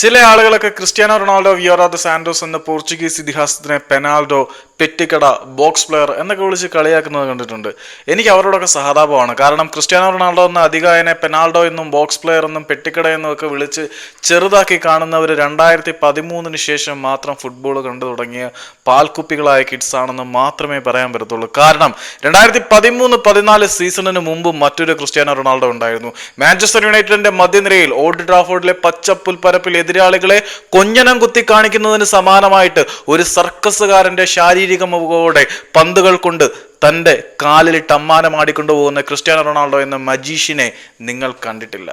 ചില ആളുകളൊക്കെ Cristiano Ronaldo വിയോറാദ് സാൻഡോസ് എന്ന പോർച്ചുഗീസ് ഇതിഹാസത്തിനെ പെനാൾഡോ പെറ്റിക്കട ബോക്സ് പ്ലെയർ എന്നൊക്കെ വിളിച്ച് കളിയാക്കുന്നത് കണ്ടിട്ടുണ്ട്. എനിക്ക് അവരോടൊക്കെ സഹതാപമാണ്. കാരണം ക്രിസ്ത്യാനോ റൊണാൾഡോ എന്ന അധികായനെ പെനാൾഡോ എന്നും ബോക്സ് പ്ലെയർ എന്നും പെട്ടിക്കട എന്നും ഒക്കെ വിളിച്ച് ചെറുതാക്കി കാണുന്നവർ രണ്ടായിരത്തി പതിമൂന്നിന് ശേഷം മാത്രം ഫുട്ബോൾ കണ്ടു തുടങ്ങിയ പാൽക്കുപ്പികളായ കിഡ്സ് ആണെന്ന് മാത്രമേ പറയാൻ പറ്റത്തുള്ളൂ. കാരണം രണ്ടായിരത്തി പതിമൂന്ന് പതിനാല് സീസണിന് മുമ്പ് മറ്റൊരു ക്രിസ്ത്യാനോ റൊണാൾഡോ ഉണ്ടായിരുന്നു. മാഞ്ചസ്റ്റർ യുണൈറ്റഡിന്റെ മധ്യനിരയിൽ ഓൾഡ് ട്രാഫോർഡിലെ പച്ചപ്പുൽപ്പരപ്പിൽ എതിരാളികളെ കൊഞ്ഞനം കുത്തി കാണിക്കുന്നതിന് സമാനമായിട്ട് ഒരു സർക്കസുകാരന്റെ ശാരീരിക മുഖോടെ പന്തുകൾ കൊണ്ട് തന്റെ കാലിലിട്ട് അമ്മാനം പോകുന്ന ക്രിസ്ത്യാനോ റൊണാൾഡോ എന്ന മജീഷിനെ നിങ്ങൾ കണ്ടിട്ടില്ല.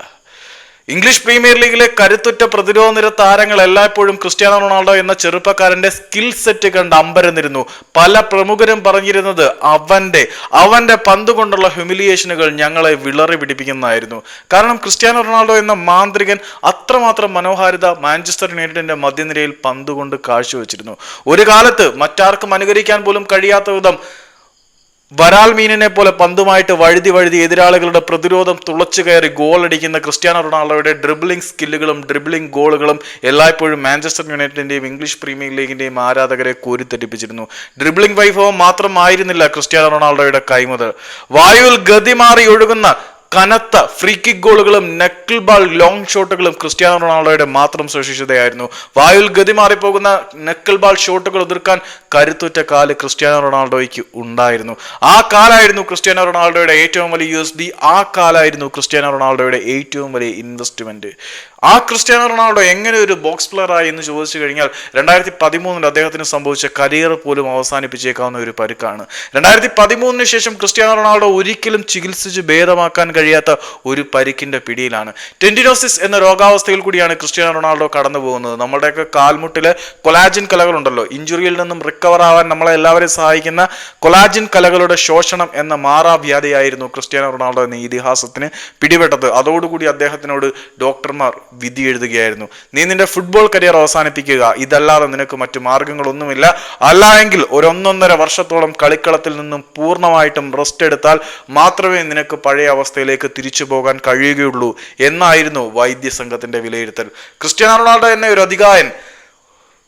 ഇംഗ്ലീഷ് പ്രീമിയർ ലീഗിലെ കരുത്തുറ്റ പ്രതിരോധ നിര താരങ്ങൾ എല്ലായ്പ്പോഴും ക്രിസ്ത്യാനോ റൊണാൾഡോ എന്ന ചെറുപ്പക്കാരന്റെ സ്കിൽ സെറ്റ് കണ്ട് അമ്പരന്നിരുന്നു. പല പ്രമുഖരും പറഞ്ഞിരുന്നത് അവന്റെ അവന്റെ പന്ത് കൊണ്ടുള്ള ഹ്യൂമിലിയേഷനുകൾ ഞങ്ങളെ വിളറി പിടിപ്പിക്കുന്നതായിരുന്നു. കാരണം ക്രിസ്ത്യാനോ റൊണാൾഡോ എന്ന മാന്ത്രികൻ അത്രമാത്രം മനോഹാരിത മാഞ്ചസ്റ്റർ യുണൈറ്റഡിന്റെ മധ്യനിരയിൽ പന്തുകൊണ്ട് കാഴ്ചവെച്ചിരുന്നു. ഒരു കാലത്ത് മറ്റാർക്കും അനുകരിക്കാൻ പോലും കഴിയാത്ത വിധം വരാൽ മീനിനെ പോലെ പന്തുമായിട്ട് വഴുതി വഴുതി എതിരാളികളുടെ പ്രതിരോധം തുളച്ചു കയറി ഗോൾ അടിക്കുന്ന ക്രിസ്ത്യാനോ റൊണാൾഡോയുടെ ഡ്രിബ്ലിംഗ് സ്കില്ലുകളും ഡ്രിബ്ലിംഗ് ഗോളുകളും എല്ലായ്പ്പോഴും മാഞ്ചസ്റ്റർ യുണൈറ്റഡിന്റെയും ഇംഗ്ലീഷ് പ്രീമിയർ ലീഗിന്റെയും ആരാധകരെ കോരിത്തെറ്റിപ്പിച്ചിരുന്നു ഡ്രിബ്ലിംഗ് വൈഭവം മാത്രമായിരുന്നില്ല ക്രിസ്ത്യാനോ റൊണാൾഡോയുടെ കൈമുതൽ. വായുവിൽ ഗതി മാറി ഒഴുകുന്ന കനത്ത ഫ്രീ കിക്ക് ഗോളുകളും നക്കിൾ ബാൾ ലോങ് ഷോട്ടുകളും ക്രിസ്ത്യാനോ റൊണാൾഡോയുടെ മാത്രം സവിശേഷതയായിരുന്നു. വായുവിൽ ഗതി മാറിപ്പോകുന്ന നക്കിൾ ബാൾ ഷോട്ടുകൾ എതിർക്കാൻ കരുത്തുറ്റ കാൽ ക്രിസ്ത്യാനോ റൊണാൾഡോയ്ക്ക് ഉണ്ടായിരുന്നു. ആ കാലായിരുന്നു ക്രിസ്ത്യാനോ റൊണാൾഡോയുടെ ഏറ്റവും വലിയ യു ആ കാലായിരുന്നു ക്രിസ്ത്യാനോ റൊണാൾഡോയുടെ ഏറ്റവും വലിയ ഇൻവെസ്റ്റ്മെന്റ് ആ ക്രിസ്ത്യാനോ റൊണാൾഡോ എങ്ങനെ ഒരു ബോക്സ് പ്ലെയർ ആയി എന്ന് ചോദിച്ചു കഴിഞ്ഞാൽ രണ്ടായിരത്തി പതിമൂന്നിൽ അദ്ദേഹത്തിന് സംഭവിച്ച കരിയർ പോലും അവസാനിപ്പിച്ചേക്കാവുന്ന ഒരു പരുക്കാണ്. രണ്ടായിരത്തി പതിമൂന്നിന് ശേഷം ക്രിസ്ത്യാനോ റൊണാൾഡോ ഒരിക്കലും ചികിത്സിച്ച് ഭേദമാക്കാൻ കഴിയാത്ത ഒരു പരിക്കിന്റെ പിടിയിലാണ്. ടെൻഡിനോസിസ് എന്ന രോഗാവസ്ഥയിൽ കൂടിയാണ് ക്രിസ്ത്യാനോ റൊണാൾഡോ കടന്നു പോകുന്നത്. നമ്മുടെയൊക്കെ കാൽമുട്ടിലെ കൊലാജിൻ കലകളുണ്ടല്ലോ. ഇഞ്ചുറിയിൽ നിന്നും റിക്കവർ ആവാൻ നമ്മളെ എല്ലാവരെയും സഹായിക്കുന്ന കൊലാജിൻ കലകളുടെ ശോഷണം എന്ന മാറാവ്യാധിയായിരുന്നു ക്രിസ്ത്യാനോ റൊണാൾഡോ എന്ന ഇതിഹാസത്തിന് പിടിപെട്ടത്. അതോടുകൂടി അദ്ദേഹത്തിനോട് ഡോക്ടർമാർ വിധി എഴുതുകയായിരുന്നു. നീ നിന്റെ ഫുട്ബോൾ കരിയർ അവസാനിപ്പിക്കുക. ഇതല്ലാതെ നിനക്ക് മറ്റു മാർഗങ്ങളൊന്നുമില്ല. അല്ല എങ്കിൽ ഒരൊന്നൊന്നര വർഷത്തോളം കളിക്കളത്തിൽ നിന്നും പൂർണമായിട്ടും റെസ്റ്റ് എടുത്താൽ മാത്രമേ നിനക്ക് പഴയ അവസ്ഥയിലേക്ക് തിരിച്ചു പോകാൻ കഴിയുകയുള്ളൂ എന്നായിരുന്നു വൈദ്യ വൈദ്യസംഘത്തിന്റെ വിലയിരുത്തൽ. ക്രിസ്ത്യാനോ റൊണാൾഡോ എന്ന ഒരു അധികായൻ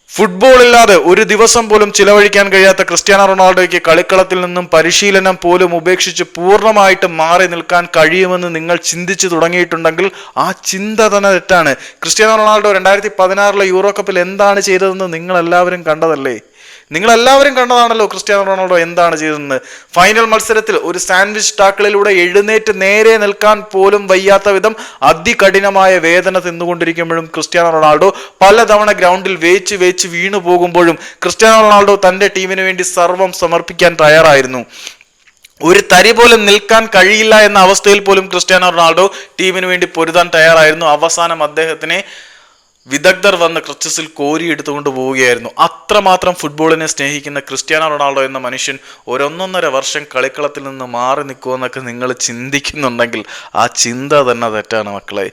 ഫുട്ബോൾ ഇല്ലാതെ ഒരു ദിവസം പോലും ചിലവഴിക്കാൻ കഴിയാത്ത ക്രിസ്ത്യാനോ റൊണാൾഡോയ്ക്ക് കളിക്കളത്തിൽ നിന്നും പരിശീലനം പോലും ഉപേക്ഷിച്ച് പൂർണമായിട്ട് മാറി നിൽക്കാൻ കഴിയുമെന്ന് നിങ്ങൾ ചിന്തിച്ചു തുടങ്ങിയിട്ടുണ്ടെങ്കിൽ ആ ചിന്ത തന്നെ തെറ്റാണ്. ക്രിസ്ത്യാനോ റൊണാൾഡോ രണ്ടായിരത്തി പതിനാറിലെ യൂറോ കപ്പിൽ എന്താണ് ചെയ്തതെന്ന് നിങ്ങൾ എല്ലാവരും കണ്ടതല്ലേ? നിങ്ങൾ എല്ലാവരും കണ്ടതാണല്ലോ ക്രിസ്ത്യാനോ റൊണാൾഡോ എന്താണ് ചെയ്തതെന്ന്. ഫൈനൽ മത്സരത്തിൽ ഒരു സാൻഡ്വിച്ച് ടാക്കിളിലൂടെ എഴുന്നേറ്റ് നേരെ നിൽക്കാൻ പോലും വയ്യാത്ത വിധം അതികഠിനമായ വേദന തിന്നുകൊണ്ടിരിക്കുമ്പോഴും ക്രിസ്ത്യാനോ റൊണാൾഡോ പലതവണ ഗ്രൗണ്ടിൽ വേച്ച് വേച്ച് വീണു പോകുമ്പോഴും ക്രിസ്ത്യാനോ റൊണാൾഡോ തന്റെ ടീമിന് വേണ്ടി സർവം സമർപ്പിക്കാൻ തയ്യാറായിരുന്നു. ഒരു തരി പോലും നിൽക്കാൻ കഴിയില്ല എന്ന അവസ്ഥയിൽ പോലും ക്രിസ്ത്യാനോ റൊണാൾഡോ ടീമിന് വേണ്ടി പൊരുതാൻ തയ്യാറായിരുന്നു. അവസാനം അദ്ദേഹത്തിനെ വിദഗ്ധർ വന്ന് ക്രിച്ചസിൽ കോരി എടുത്തുകൊണ്ട് പോവുകയായിരുന്നു. അത്രമാത്രം ഫുട്ബോളിനെ സ്നേഹിക്കുന്ന ക്രിസ്ത്യാനോ റൊണാൾഡോ എന്ന മനുഷ്യൻ ഒരൊന്നൊന്നര വർഷം കളിക്കളത്തിൽ നിന്ന് മാറി നിൽക്കുമെന്നൊക്കെ നിങ്ങൾ ചിന്തിക്കുന്നുണ്ടെങ്കിൽ ആ ചിന്ത തന്നെ തെറ്റാണ് മക്കളെ.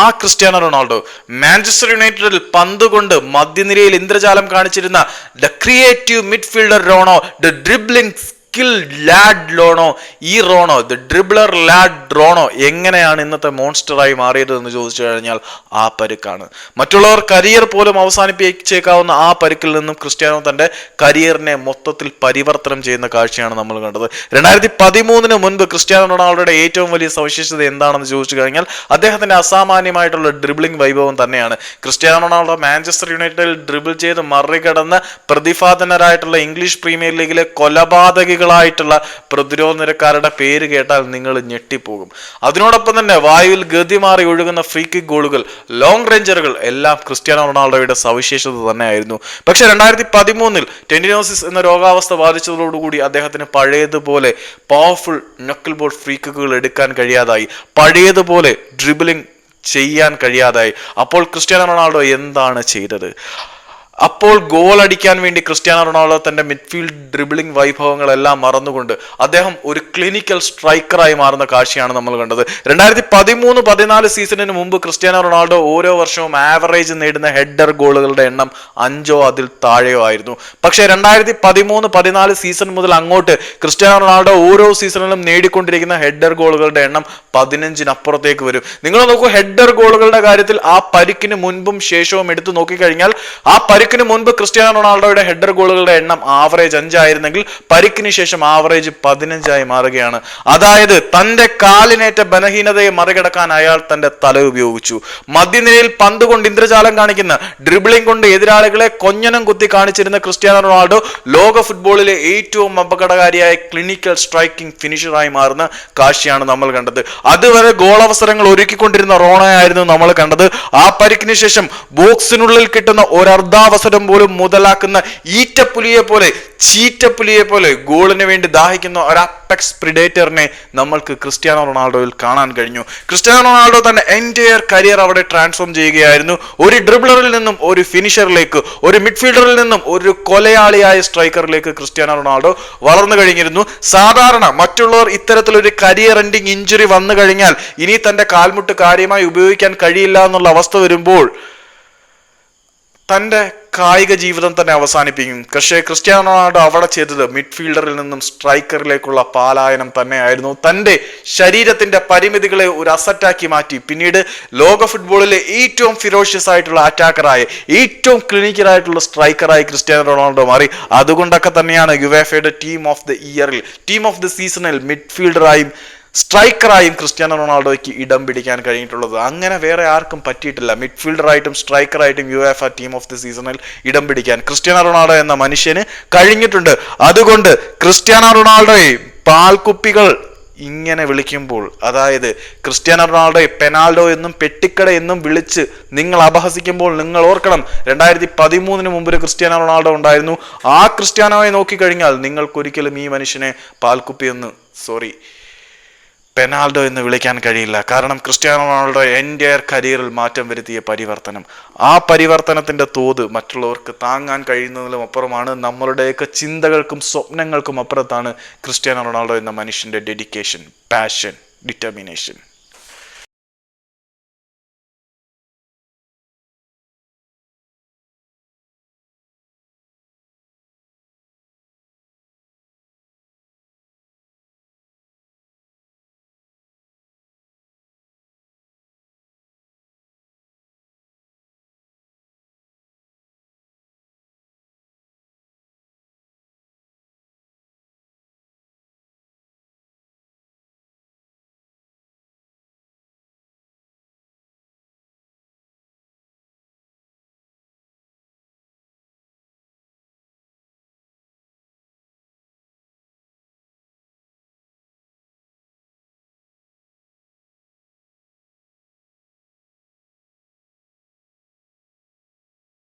ആ ക്രിസ്ത്യാനോ റൊണാൾഡോ മാഞ്ചസ്റ്റർ യുണൈറ്റഡിൽ പന്തുകൊണ്ട് മധ്യനിരയിൽ ഇന്ദ്രജാലം കാണിച്ചിരുന്ന the creative midfielder Rono the dribbling skill lad ലോണോ ഈ Rono the dribbler lad Rono എങ്ങനെയാണ് ഇന്നത്തെ മോൺസ്റ്ററായി മാറിയത് എന്ന് ചോദിച്ചു കഴിഞ്ഞാൽ ആ പരുക്കാണ്. മറ്റുള്ളവർ കരിയർ പോലും അവസാനിപ്പിച്ചേക്കാവുന്ന ആ പരുക്കിൽ നിന്നും ക്രിസ്ത്യാനോ തന്റെ കരിയറിനെ മൊത്തത്തിൽ പരിവർത്തനം ചെയ്യുന്ന കാഴ്ചയാണ് നമ്മൾ കണ്ടത്. രണ്ടായിരത്തി പതിമൂന്നിന് മുൻപ് ക്രിസ്ത്യാനോ റൊണാൾഡോയുടെ ഏറ്റവും വലിയ സവിശേഷത എന്താണെന്ന് ചോദിച്ചു കഴിഞ്ഞാൽ അദ്ദേഹത്തിന്റെ അസാമാന്യമായിട്ടുള്ള ഡ്രിബ്ലിംഗ് വൈഭവം തന്നെയാണ്. ക്രിസ്ത്യാനോ റൊണാൾഡോ മാഞ്ചസ്റ്റർ യുണൈറ്റഡിൽ ഡ്രിബിൾ ചെയ്ത് മറികടന്ന് പ്രതിഭാതനരായിട്ടുള്ള ഇംഗ്ലീഷ് പ്രീമിയർ ലീഗിലെ കൊലപാതകികളായിട്ടുള്ള പ്രതിരോധ നിരക്കാരുടെ പേര് കേട്ടാൽ നിങ്ങൾ ഞെട്ടിപ്പോകും. അതിനോടൊപ്പം തന്നെ വായുവിൽ ഗതി മാറി ഒഴുകുന്ന ഫ്രീ കിക്ക് ഗോളുകൾ ലോങ് റേഞ്ചറുകൾ എല്ലാം ക്രിസ്ത്യാനോ റൊണാൾഡോയുടെ സവിശേഷത തന്നെയായിരുന്നു. പക്ഷെ രണ്ടായിരത്തി പതിമൂന്നിൽ ടെൻഡിനോസിസ് എന്ന രോഗാവസ്ഥ ബാധിച്ചതോടുകൂടി അദ്ദേഹത്തിന് പഴയതുപോലെ പവർഫുൾ നക്കിൾ ബോൾ ഫ്രീ കിക്കുകൾ എടുക്കാൻ കഴിയാതായി. പഴയതുപോലെ ഡ്രിബിളിംഗ് ചെയ്യാൻ കഴിയാതായി. അപ്പോൾ ക്രിസ്ത്യാനോ റൊണാൾഡോ എന്താണ് ചെയ്തത്? അപ്പോൾ ഗോൾ അടിക്കാൻ വേണ്ടി ക്രിസ്ത്യാനോ റൊണാൾഡോ തന്റെ മിഡ്ഫീൽഡ് ഡ്രിബിളിംഗ് വൈഭവങ്ങളെല്ലാം മറന്നുകൊണ്ട് അദ്ദേഹം ഒരു ക്ലിനിക്കൽ സ്ട്രൈക്കറായി മാറുന്ന കാഴ്ചയാണ് നമ്മൾ കണ്ടത്. രണ്ടായിരത്തി പതിമൂന്ന് പതിനാല് സീസണിന് മുമ്പ് ക്രിസ്ത്യാനോ റൊണാൾഡോ ഓരോ വർഷവും ആവറേജ് നേടുന്ന ഹെഡർ ഗോളുകളുടെ എണ്ണം അഞ്ചോ അതിൽ താഴെയോ ആയിരുന്നു. പക്ഷേ രണ്ടായിരത്തി പതിമൂന്ന് പതിനാല് സീസൺ മുതൽ അങ്ങോട്ട് ക്രിസ്ത്യാനോ റൊണാൾഡോ ഓരോ സീസണിലും നേടിക്കൊണ്ടിരിക്കുന്ന ഹെഡർ ഗോളുകളുടെ എണ്ണം പതിനഞ്ചിനപ്പുറത്തേക്ക് വരും. നിങ്ങൾ നോക്കൂ ഹെഡർ ഗോളുകളുടെ കാര്യത്തിൽ ആ പരിക്കിന് മുൻപും ശേഷവും എടുത്തു നോക്കിക്കഴിഞ്ഞാൽ ആ പരിക്കിന് മുൻപ് ക്രിസ്ത്യാനോ റൊണാൾഡോയുടെ ഹെഡർ ഗോളുകളുടെ എണ്ണം ആവറേജ് അഞ്ചായിരുന്നെങ്കിൽ പരിക്കിന് ശേഷം ആവറേജ് പതിനഞ്ചായി മാറുകയാണ്. അതായത് തന്റെ കാലിനേറ്റ ബലഹീനതയെ മറികടക്കാൻ അയാൾ തന്റെ തല ഉപയോഗിച്ചു. മധ്യനിരയിൽ പന്ത് കൊണ്ട് ഇന്ദ്രജാലം കാണിക്കുന്ന ഡ്രിബിളിംഗ് കൊണ്ട് എതിരാളികളെ കൊഞ്ഞനം കുത്തി കാണിച്ചിരുന്ന ക്രിസ്ത്യാനോ റൊണാൾഡോ ലോക ഫുട്ബോളിലെ ഏറ്റവും അപകടകാരിയായ ക്ലിനിക്കൽ സ്ട്രൈക്കിംഗ് ഫിനിഷറായി മാറുന്ന കാഴ്ചയാണ് നമ്മൾ കണ്ടത്. അതുവരെ ഗോൾ അവസരങ്ങൾ ഒരുക്കിക്കൊണ്ടിരുന്ന റോണയായിരുന്നു നമ്മൾ കണ്ടത്. ആ പരിക്കിന് ശേഷം ബോക്സിനുള്ളിൽ കിട്ടുന്ന ഒരർദ്ധാവസരം പോലും മുതലാക്കുന്ന ഈറ്റപ്പുലിയെ പോലെ ചീറ്റപ്പുലിയെ പോലെ ഗോളിന് വേണ്ടി ദാഹിക്കുന്ന ഒരു അപ്പെക്സ് പ്രിഡേറ്ററിനെ നമ്മൾക്ക് ക്രിസ്ത്യാനോ റൊണാൾഡോയിൽ കാണാൻ കഴിഞ്ഞു. ക്രിസ്ത്യാനോ റൊണാൾഡോ തന്റെ എന്റയർ കരിയർ അവിടെ ട്രാൻസ്ഫോം ചെയ്യുകയായിരുന്നു. ഒരു ഡ്രിബ്ലറിൽ നിന്നും ഒരു ഫിനിഷറിലേക്ക് ഒരു മിഡ്ഫീൽഡറിൽ നിന്നും ഒരു കൊലയാളിയായ സ്ട്രൈക്കറിലേക്ക് ക്രിസ്ത്യാനോ റൊണാൾഡോ വളർന്നു കഴിഞ്ഞിരുന്നു. സാധാരണ മറ്റുള്ളവർ ഇത്തരത്തിലൊരു കരിയർ എൻഡിങ് ഇഞ്ചുറി വന്നു കഴിഞ്ഞാൽ ഇനി തന്റെ കാൽമുട്ട് കാര്യമായി ഉപയോഗിക്കാൻ കഴിയില്ല എന്നുള്ള അവസ്ഥ വരുമ്പോൾ തന്റെ കായിക ജീവിതം തന്നെ അവസാനിപ്പിക്കും. പക്ഷേ ക്രിസ്ത്യാനോ റൊണാൾഡോ അവിടെ ചെയ്തത് മിഡ്ഫീൽഡറിൽ നിന്നും സ്ട്രൈക്കറിലേക്കുള്ള പാലായനം തന്നെയായിരുന്നു. തന്റെ ശരീരത്തിന്റെ പരിമിതികളെ ഒരു അസറ്റാക്കി മാറ്റി. പിന്നീട് ലോക ഫുട്ബോളിലെ ഏറ്റവും ഫിറോഷ്യസ് ആയിട്ടുള്ള അറ്റാക്കറായി ഏറ്റവും ക്ലിനിക്കലായിട്ടുള്ള സ്ട്രൈക്കറായി ക്രിസ്ത്യാനോ റൊണാൾഡോ മാറി. അതുകൊണ്ടൊക്കെ തന്നെയാണ് യുവേഫയുടെ ടീം ഓഫ് ദി ഇയറിൽ ടീം ഓഫ് ദി സീസണിൽ മിഡ്ഫീൽഡറായും സ്ട്രൈക്കറായും ക്രിസ്ത്യാനോ റൊണാൾഡോയ്ക്ക് ഇടം പിടിക്കാൻ കഴിഞ്ഞിട്ടുള്ളത്. അങ്ങനെ വേറെ ആർക്കും പറ്റിയിട്ടില്ല. മിഡ്ഫീൽഡറായിട്ടും സ്ട്രൈക്കറായിട്ടും U F team of the സീസണിൽ ഇടം പിടിക്കാൻ ക്രിസ്ത്യാനോ റൊണാൾഡോ എന്ന മനുഷ്യന് കഴിഞ്ഞിട്ടുണ്ട്. അതുകൊണ്ട് ക്രിസ്ത്യാനോ റൊണാൾഡോയെ പാൽക്കുപ്പികൾ ഇങ്ങനെ വിളിക്കുമ്പോൾ അതായത് ക്രിസ്ത്യാനോ റൊണാൾഡോയെ പെനാൾഡോ എന്നും പെട്ടിക്കട എന്നും വിളിച്ച് നിങ്ങൾ അപഹസിക്കുമ്പോൾ നിങ്ങൾ ഓർക്കണം രണ്ടായിരത്തി പതിമൂന്നിന് മുമ്പ് ക്രിസ്ത്യാനോ റൊണാൾഡോ ഉണ്ടായിരുന്നു. ആ ക്രിസ്ത്യാനോയെ നോക്കിക്കഴിഞ്ഞാൽ നിങ്ങൾക്കൊരിക്കലും ഈ മനുഷ്യനെ പാൽക്കുപ്പി എന്ന് സോറി പെനാൾഡോ എന്ന് വിളിക്കാൻ കഴിയില്ല. കാരണം ക്രിസ്ത്യാനോ റൊണാൾഡോ എന്റെ കരിയറിൽ മാറ്റം വരുത്തിയ പരിവർത്തനം. ആ പരിവർത്തനത്തിന്റെ തോത് മറ്റുള്ളവർക്ക് താങ്ങാൻ കഴിയുന്നതിലും അപ്പുറമാണ്. നമ്മളുടെയൊക്കെ ചിന്തകൾക്കും സ്വപ്നങ്ങൾക്കും അപ്പുറത്താണ് ക്രിസ്ത്യാനോ റൊണാൾഡോ എന്ന മനുഷ്യന്റെ ഡെഡിക്കേഷൻ പാഷൻ ഡിറ്റർമിനേഷൻ